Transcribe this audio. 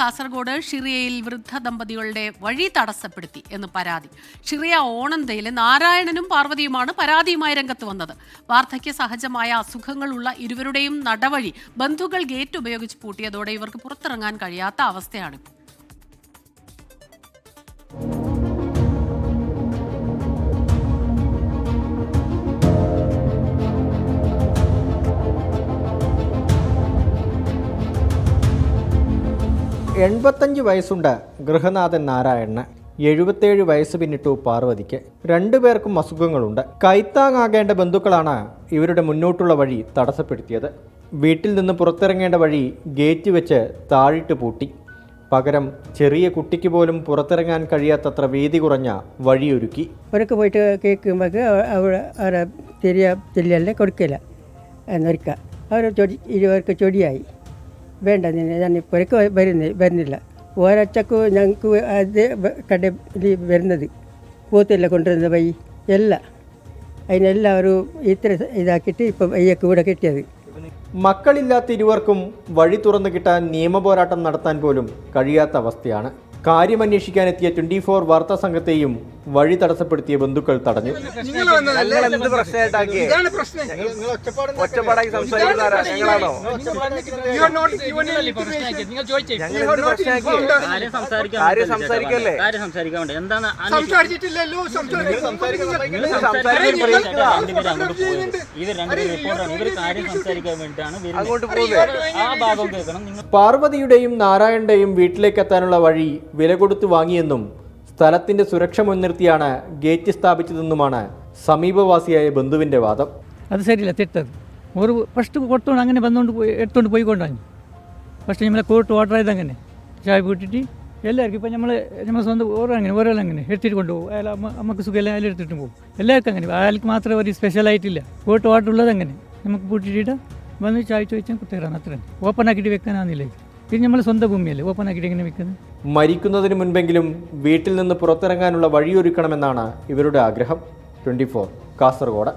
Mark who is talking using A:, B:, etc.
A: കാസർഗോഡ് ഷിറിയയിൽ വൃദ്ധ ദമ്പതികളുടെ വഴി തടസ്സപ്പെടുത്തി എന്ന് പരാതി. ഷിറിയ ഓണന്തയിലെ നാരായണനും പാർവതിയുമാണ് പരാതിയുമായി രംഗത്ത് വന്നത്. വാർദ്ധക്യ സഹജമായ അസുഖങ്ങളുള്ള ഇരുവരുടെയും നടവഴി ബന്ധുക്കൾ ഗേറ്റ് ഉപയോഗിച്ച് പൂട്ടിയതോടെ ഇവർക്ക് പുറത്തിറങ്ങാൻ കഴിയാത്ത അവസ്ഥയാണ്
B: എൺപത്തഞ്ച് വയസ്സുണ്ട് ഗൃഹനാഥൻ നാരായണന്. എഴുപത്തേഴ് വയസ്സ് പിന്നിട്ടു പാർവതിക്ക്. രണ്ടുപേർക്കും അസുഖങ്ങളുണ്ട്. കൈത്താങ്ങാകേണ്ട ബന്ധുക്കളാണ് ഇവരുടെ മുന്നോട്ടുള്ള വഴി തടസ്സപ്പെടുത്തിയത്. വീട്ടിൽ നിന്ന് പുറത്തിറങ്ങേണ്ട വഴി ഗേറ്റ് വെച്ച് താഴിട്ട് പൂട്ടി. പകരം ചെറിയ കുട്ടിക്ക് പോലും പുറത്തിറങ്ങാൻ കഴിയാത്തത്ര വീതി കുറഞ്ഞ വഴിയൊരുക്കി.
C: ഒരൊക്കെ പോയിട്ട് കേൾക്കുമ്പോൾ അവിടെ അവരെ തിരിയ കൊടുക്കില്ല എന്നൊരുക്കുക അവർ ചൊടി ഇരുവർക്ക് ചൊടിയായി. വേണ്ട ഞാൻ ഇപ്പോഴേക്ക് വരുന്ന വരുന്നില്ല. ഒരച്ചക്ക് ഞങ്ങൾക്ക് അത് കടയിൽ വരുന്നത്. പോത്തില്ല കൊണ്ടുവരുന്ന വൈ എല്ലാം. അതിനെല്ലാം ഒരു ഇത്ര ഇതാക്കിയിട്ട് ഇപ്പം വയ്യൊക്കെ ഇവിടെ കിട്ടിയത്.
B: മക്കളില്ലാത്ത ഇരുവർക്കും വഴി തുറന്നു കിട്ടാൻ നിയമപോരാട്ടം നടത്താൻ പോലും കഴിയാത്ത അവസ്ഥയാണ്. കാര്യമന്വേഷിക്കാനെത്തിയ ട്വന്റി ഫോർ വാർത്താ സംഘത്തെയും വഴി തടസ്സപ്പെടുത്തിയ ബന്ധുക്കൾ തടഞ്ഞു. പാർവതിയുടെയും നാരായണന്റെയും വീട്ടിലേക്ക് എത്താനുള്ള വഴി വില കൊടുത്തു വാങ്ങിയെന്നും സ്ഥലത്തിന്റെ സുരക്ഷ മുൻനിർത്തിയാണ് ഗേറ്റ് സ്ഥാപിച്ചതെന്നുമാണ് സമീപവാസിയായ ബന്ധുവിന്റെ വാദം.
D: അത് ശരിയല്ല തെറ്റത്. ഒരു ഫസ്റ്റ് കൊടുത്തോണ്ട് അങ്ങനെ വന്നുകൊണ്ട് പോയി എടുത്തോണ്ട് പോയിക്കൊണ്ടാണ് ഫസ്റ്റ് നമ്മളെ കോർട്ട് ഓർഡർ ആയത് അങ്ങനെ. ചായ കൂട്ടിട്ട് എല്ലാവർക്കും ഇപ്പം നമ്മൾ നമ്മൾ സ്വന്തം ഓരോ അങ്ങനെ ഓരോ അങ്ങനെ എടുത്തിട്ട് കൊണ്ടുപോകും. അയാൾ അമ്മയ്ക്ക് സുഖം എല്ലാം എടുത്തിട്ട് പോകും. എല്ലാവർക്കും അങ്ങനെ. അയാൾക്ക് മാത്രമേ ഒരു സ്പെഷ്യലായിട്ടില്ല കോർട്ട് ഓർഡർ ഉള്ളത് അങ്ങനെ. നമുക്ക് പൂട്ടിയിട്ട് വന്ന് ചായ ചോദിച്ചാൽ കുട്ടികളാണ് അത്രയും ഓപ്പൺ ആക്കിയിട്ട് വെക്കാനാന്നില്ല ഇത് നമ്മൾ സ്വന്തം ഭൂമിയല്ലേ? ഓപ്പൺ ആക്കിയിട്ട് എങ്ങനെ വിൽക്കുന്നത്?
B: മരിക്കുന്നതിന് മുൻപെങ്കിലും വീട്ടിൽ നിന്ന് പുറത്തിറങ്ങാനുള്ള വഴിയൊരുക്കണമെന്നാണ് ഇവരുടെ ആഗ്രഹം. ട്വന്റി കാസർഗോഡ്.